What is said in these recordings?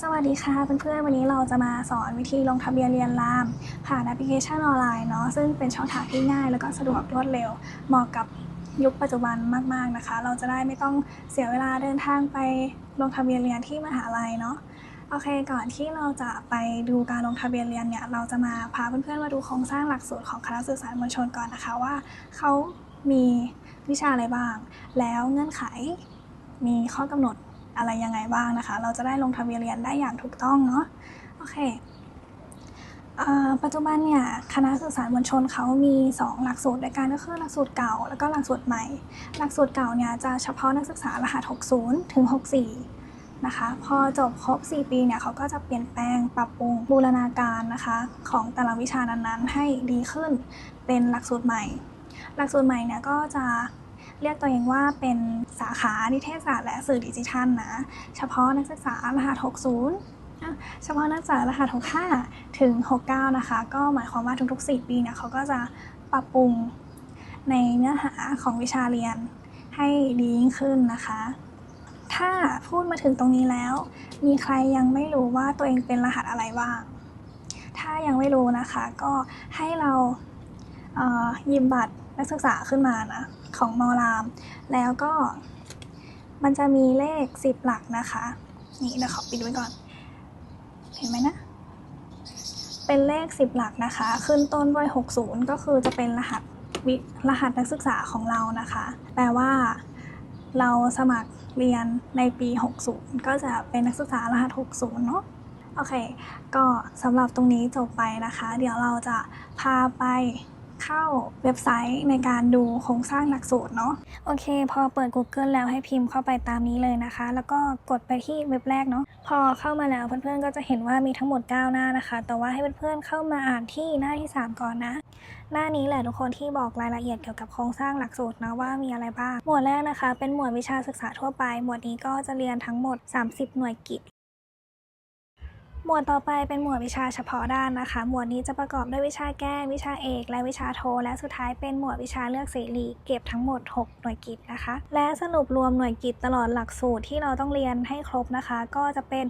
สวัสดีค่ะเพื่อนๆวันนี้เราจะมาสอนวิธีลงทะเบียนเรียนราม ผ่านแอปพลิเคชันออนไลน์เนาะซึ่งเป็นช่องทางที่ง่าย แล้วก็สะดวกรวดเร็ว เหมาะกับยุคปัจจุบันมากๆนะคะ เราจะได้ไม่ต้องเสียเวลาเดินทางไปลงทะเบียนเรียนที่มหาลัยเนาะโอเคก่อนที่เราจะไปดูการลงทะเบียนเรียนเนี่ยเราจะมาพาเพื่อนๆมาดูโครงสร้างหลักสูตรของคณะสื่อสารมวลชนก่อนนะคะว่าเขามีวิชาอะไรบ้าง แล้วเงื่อนไขมีข้อกำหนด อะไรยังไงบ้างนะคะ เราจะได้ลงทะเบียนเรียนได้อย่างถูกต้องเนาะโอเคปัจจุบันเนี่ยคณะสื่อสารมวลชนเขามี 2 หลักสูตรด้วยกันก็คือหลักสูตรเก่า แล้วก็หลักสูตรใหม่ หลักสูตรเก่าเนี่ยจะเฉพาะนักศึกษารหัส 60 ถึง 64 นะคะ พอจบครบ 4 ปีเนี่ยเขาก็จะเปลี่ยนแปลงปรับปรุงบูรณาการนะคะของแต่ละวิชานั้นๆ ให้ดีขึ้นเป็นหลักสูตรใหม่ หลักสูตรใหม่เนี่ยก็จะ เรียกตัวเองว่าเป็นสาขานิเทศศาสตร์และสื่อดิจิทัลนะ เฉพาะนักศึกษารหัส 60 เฉพาะนักศึกษารหัส 65 ถึง 69 นะคะ ก็หมายความว่าทุกๆ 4 ปีเนี่ยเขาก็จะปรับปรุงในเนื้อหาของวิชาเรียนให้ดียิ่งขึ้นนะคะ ถ้าพูดมาถึงตรงนี้แล้ว มีใครยังไม่รู้ว่าตัวเองเป็นรหัสอะไรบ้าง ถ้ายังไม่รู้นะคะ ก็ให้เราหยิบบัตรนักศึกษาขึ้นมานะ ของมอราม แล้วก็มันจะมีเลข 10 หลักนะคะ นี่เดี๋ยวขอปิดไว้ก่อน เห็นไหมนะ เป็นเลข 10 หลักนะคะ ขึ้นต้นด้วย 60 ก็คือจะเป็นรหัสวิรหัสนักศึกษาของเรานะคะ แปลว่าเราสมัครเรียนในปี 60 ก็จะเป็นนักศึกษารหัส 60 เนาะโอเค ก็สำหรับตรงนี้จบไปนะคะ เดี๋ยวเราจะพาไป เข้าเว็บไซต์ในการดูโครงสร้างหลักสูตรเนาะโอเค พอเปิด Google แล้วให้พิมพ์เข้าไปตามนี้เลยนะคะ แล้วก็กดไปที่เว็บแรกเนาะพอเข้ามาแล้วเพื่อนๆก็จะเห็นว่ามีทั้งหมด 9 หน้านะคะ แต่ว่าให้เพื่อนๆเข้ามาอ่านที่หน้าที่ 3 ก่อนนะ หน้านี้แหละทุกคนที่บอกรายละเอียดเกี่ยวกับโครงสร้างหลักสูตรนะว่ามีอะไรบ้าง หมวดแรกนะคะ เป็นหมวดวิชาศึกษาทั่วไป หมวดนี้ก็จะเรียนทั้งหมด 30 หน่วยกิต มวดต่อไปเป็นหมวดวิชาเฉพาะด้านนะคะ หมวดนี้จะประกอบด้วยวิชาแก้วิชาเอก และวิชาโท และสุดท้ายเป็นหมวดวิชาเลือกเสรีเก็บทั้งหมด 6 หน่วยกิตนะคะ และสรุปรวมหน่วยกิตตลอดหลักสูตรที่เราต้องเรียนให้ครบนะคะ ก็จะเป็น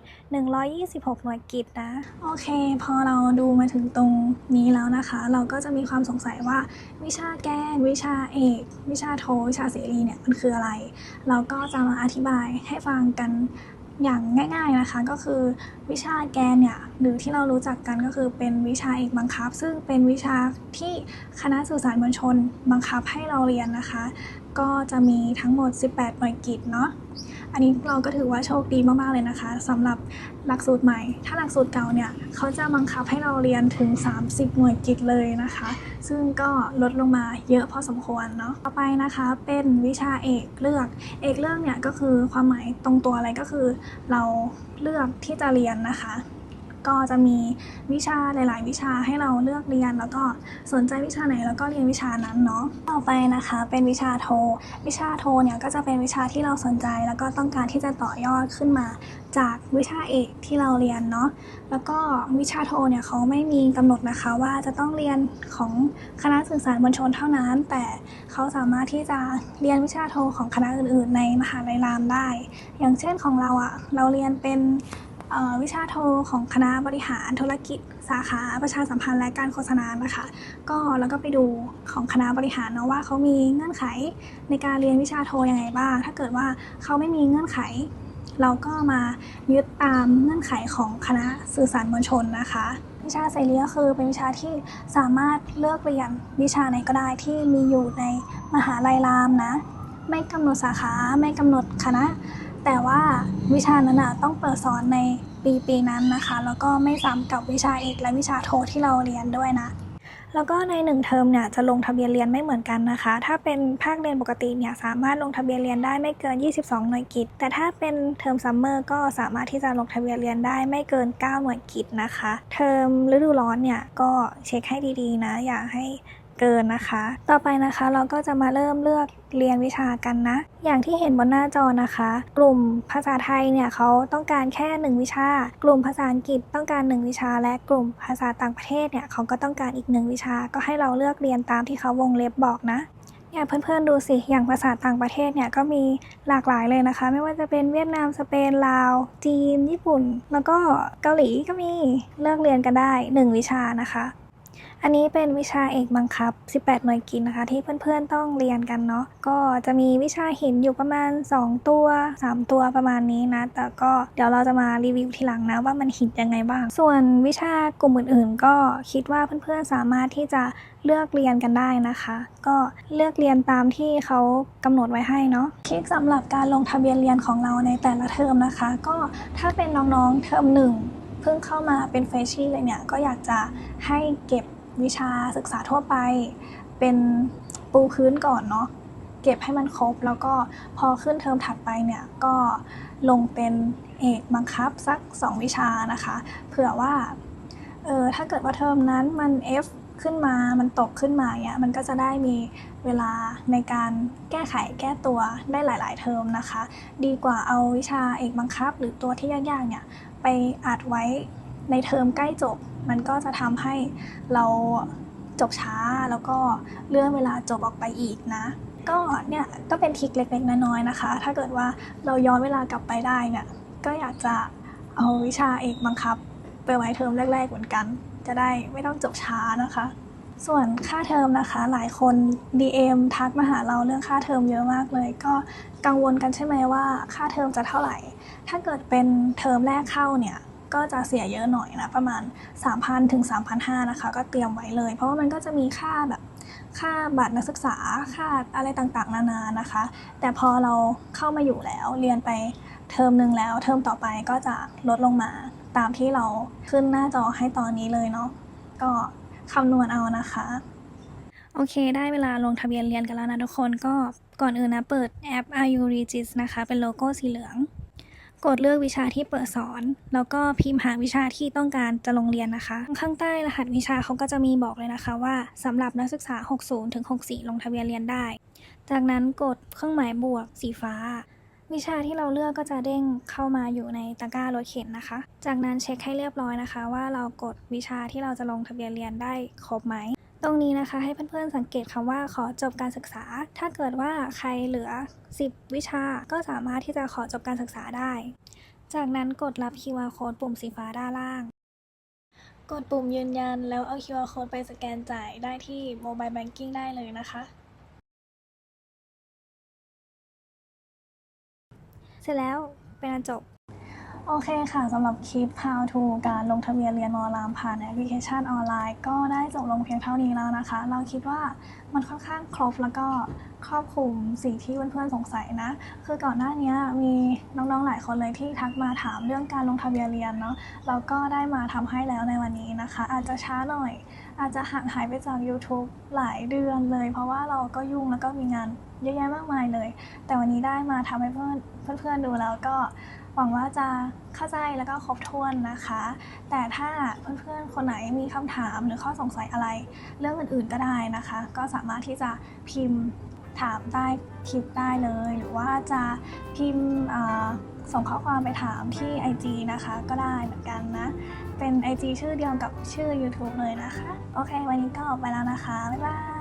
126 หน่วยกิตนะ โอเค พอเราดูมาถึงตรงนี้แล้วนะคะ เราก็จะมีความสงสัยว่า วิชาแก้วิชาเอก วิชาโท วิชาเสรีเนี่ยมันคืออะไร เราก็จะมาอธิบายให้ฟังกัน อย่างง่าย ๆนะคะก็คือวิชาแกนเนี่ยหรือที่เรารู้จักกันก็คือเป็นวิชาเอกบังคับ ซึ่งเป็นวิชาที่คณะสื่อสารมวลชน บังคับให้เราเรียนนะคะ ก็จะมีทั้งหมด 18 หน่วยกิตเนาะ อันนี้เราก็ถือว่าโชคดีมากๆเลยนะคะสำหรับหลักสูตรใหม่ ถ้าหลักสูตรเก่าเนี่ยเขาจะบังคับให้เราเรียนถึง 30 หน่วยกิตเลยนะคะ ซึ่งก็ลดลงมาเยอะพอสมควรเนาะต่อไปนะคะเป็นวิชาเอกเลือก เอกเลือกเนี่ยก็คือความหมายตรงตัวอะไรก็คือ เราเลือกที่จะเรียนนะคะ ก็จะมีวิชาหลาย ๆ วิชาให้เราเลือกเรียน แล้วก็สนใจวิชาไหนแล้วก็เรียนวิชานั้นเนาะต่อไปนะคะเป็นวิชาโท วิชาโทเนี่ยก็จะเป็นวิชาที่เราสนใจ แล้วก็ต้องการที่จะต่อยอดขึ้นมา จากวิชาเอกที่เราเรียนเนาะแล้วก็วิชาโทเนี่ยเขาไม่มีกำหนดนะคะว่าจะต้องเรียนของคณะสื่อสารมวลชนเท่านั้น แต่เขาสามารถที่จะเรียนวิชาโทของคณะอื่น ๆ ในมหาลัยรามได้ อย่างเช่นของเราอะเราเรียนเป็น วิชาโทของคณะบริหารธุรกิจ สาขาประชาสัมพันธ์และการโฆษณานะคะ ก็แล้วก็ไปดูของคณะบริหารเนาะว่าเขามีเงื่อนไขในการเรียนวิชาโทยังไงบ้าง ถ้าเกิดว่าเขาไม่มีเงื่อนไข เราก็มายึดตามเงื่อนไขของคณะสื่อสารมวลชนนะคะวิชาเสรีก็คือเป็นวิชาที่สามารถเลือกเรียนวิชาไหนก็ได้ที่มีอยู่ในมหาลัยรามนะ ไม่กำหนดสาขาไม่กำหนดคณะ แต่ว่าวิชานั้นนะต้องเปิดสอนในปีปีนั้นนะคะ แล้วก็ไม่ซ้ำกับวิชาเอกและวิชาโทที่เราเรียนด้วยนะ แล้วก็ในหนึ่งเทอมเนี่ยจะลงทะเบียนเรียนไม่เหมือนกันนะคะ ถ้าเป็นภาคเรียนปกติเนี่ยสามารถลงทะเบียนเรียนได้ไม่เกิน 22 หน่วยกิตแต่ถ้าเป็นเทอมซัมเมอร์ก็สามารถที่จะลงทะเบียนเรียนได้ไม่เกิน 9 หน่วยกิตนะคะ เทอมฤดูร้อนเนี่ยก็เช็คให้ดีๆนะ อย่าให้ เกินนะคะ ต่อไปนะคะเราก็จะมาเริ่มเลือกเรียนวิชากันนะ อย่างที่เห็นบนหน้าจอนะคะ กลุ่มภาษาไทยเนี่ยเขาต้องการแค่ 1 วิชา กลุ่มภาษาอังกฤษต้องการ 1 วิชา และกลุ่มภาษาต่างประเทศเนี่ยเขาก็ต้องการอีก 1 วิชา ก็ให้เราเลือกเรียนตามที่เขาวงเล็บบอกนะเนี่ยเพื่อนๆดูสิ อย่างภาษาต่างประเทศเนี่ยก็มีหลากหลายเลยนะคะ ไม่ว่าจะเป็นเวียดนาม สเปน ลาว จีน ญี่ปุ่น แล้วก็เกาหลีก็มีเลือกเรียนกันได้ 1 วิชานะคะ อันนี้เป็นวิชาเอกบังคับ 18 หน่วยกินนะคะ ที่เพื่อนๆต้องเรียนกันเนาะ ก็จะมีวิชาหินอยู่ประมาณ 2 ตัว 3 ตัวประมาณนี้นะ แต่ก็เดี๋ยวเราจะมารีวิวทีหลังนะว่ามันหินยังไงบ้าง ส่วนวิชากลุ่มอื่นๆ ก็คิดว่าเพื่อนๆสามารถที่จะเลือกเรียนกันได้นะคะ ก็เลือกเรียนตามที่เขากำหนดไว้ให้เนาะคลิกสำหรับการลงทะเบียนเรียนของเราในแต่ละเทอมนะคะ ก็ถ้าเป็นน้องๆเทอมหนึ่งเพิ่งเข้ามาเป็นเฟชชี่เลยเนี่ยก็อยากจะให้เก็บ วิชาศึกษาทั่วไป เป็นปูพื้นก่อนเนาะเก็บให้มันครบ แล้วก็พอขึ้นเทอมถัดไปเนี่ยก็ลงเป็นเอกบังคับสัก 2 วิชานะคะ เผื่อว่าเออถ้าเกิดว่าเทอมนั้นมัน F ขึ้นมา มันตกขึ้นมาเนี่ยมันก็จะได้มีเวลาในการแก้ไขแก้ตัวได้หลาย ๆ เทอมนะคะ ดีกว่าเอาวิชาเอกบังคับ หรือตัวที่ยาก ๆ เนี่ยไปอัดไว้ ในเทอมใกล้จบมันก็จะทำให้เราจบช้าแล้วก็เลื่อนเวลาจบออกไปอีกนะ ก็เนี่ยก็เป็นทริคเล็กๆน้อยๆนะคะ ถ้าเกิดว่าเราย้อนเวลากลับไปได้เนี่ยก็อยากจะเอาวิชาเอกบังคับ ไปไว้เทอมแรก ๆ เหมือนกัน จะได้ไม่ต้องจบช้านะคะ ส่วนค่าเทอมนะคะ หลายคน DM ทักมาหาเราเรื่องค่าเทอมเยอะมากเลย ก็กังวลกันใช่ไหมว่าค่าเทอมจะเท่าไหร่ ถ้าเกิดเป็นเทอมแรกเข้าเนี่ย ก็จะเสียเยอะหน่อยนะประมาณ 3,000ถึง3,500นะคะ ก็เตรียมไว้เลย เพราะว่ามันก็จะมีค่าแบบค่าบัตรนักศึกษาค่าอะไรต่างๆ นานานะคะ แต่พอเราเข้ามาอยู่แล้วเรียนไปเทอมหนึ่งแล้ว เทอมต่อไปก็จะลดลงมา ตามที่เราขึ้นหน้าจอให้ตอนนี้เลยเนาะก็คำนวณเอานะคะ โอเค ได้เวลาลงทะเบียนเรียนกันแล้วนะทุกคนก็ก่อนอื่นนะเปิดแอป RU Regis นะคะ เป็นโลโก้สีเหลือง กดเลือกวิชาที่เปิดสอน แล้วก็พิมพ์หาวิชาที่ต้องการจะลงเรียนนะคะ ข้างใต้รหัสวิชาเขาก็จะมีบอกเลยนะคะว่าสำหรับนักศึกษา 60ถึง64 ลงทะเบียนเรียนได้ จากนั้นกดเครื่องหมายบวกสีฟ้า วิชาที่เราเลือกก็จะเด้งเข้ามาอยู่ในตะกร้ารถเข็นนะคะ จากนั้นเช็คให้เรียบร้อยนะคะ ว่าเรากดวิชาที่เราจะลงทะเบียนเรียนได้ครบไหม ตรงนี้นะคะให้เพื่อนๆสังเกตคำว่าขอจบการศึกษา ถ้าเกิดว่าใครเหลือ 10 วิชาก็สามารถที่จะขอจบการศึกษาได้ จากนั้นกดรับ QR code ปุ่มสีฟ้าด้านล่าง กดปุ่มยืนยันแล้วเอา QR code ไปสแกนจ่ายได้ที่ Mobile Banking ได้เลยนะคะ เสร็จแล้วเป็นอันจบ โอเคค่ะสำหรับคลิป How to การลงทะเบียนเรียนมอลามผ่านแอปพลิเคชันออนไลน์ ก็ได้จบลงเพียงเท่านี้แล้วนะคะ เราคิดว่ามันค่อนข้างครบแล้วก็ครอบคลุมสิ่งที่เพื่อนๆสงสัยนะ คือก่อนหน้านี้มีน้องๆหลายคนเลยที่ทักมาถามเรื่องการลงทะเบียนเรียนเนาะแล้วก็ได้มาทำให้แล้วในวันนี้นะคะ อาจจะช้าหน่อย อาจจะห่างหายไปจาก YouTube หลายเดือนเลย เพราะว่าเราก็ยุ่งแล้วก็มีงานเยอะแยะมากมายเลย แต่วันนี้ได้มาทำให้เพื่อนเพื่อนๆดูแล้วก็ หวังว่าจะเข้าใจแล้วก็ครบถ้วนนะคะ แต่ถ้าเพื่อนๆ คนไหนมีคำถามหรือข้อสงสัยอะไร เรื่องอื่นๆก็ได้นะคะ ก็สามารถที่จะพิมพ์ถามใต้คลิปได้เลย หรือว่าจะพิมพ์ส่งข้อความไปถามที่ IG นะคะ ก็ได้เหมือนกันนะ เป็น IG ชื่อเดียวกับชื่อ YouTube เลยนะคะ โอเค วันนี้ก็ไปแล้วนะคะ บ๊ายบาย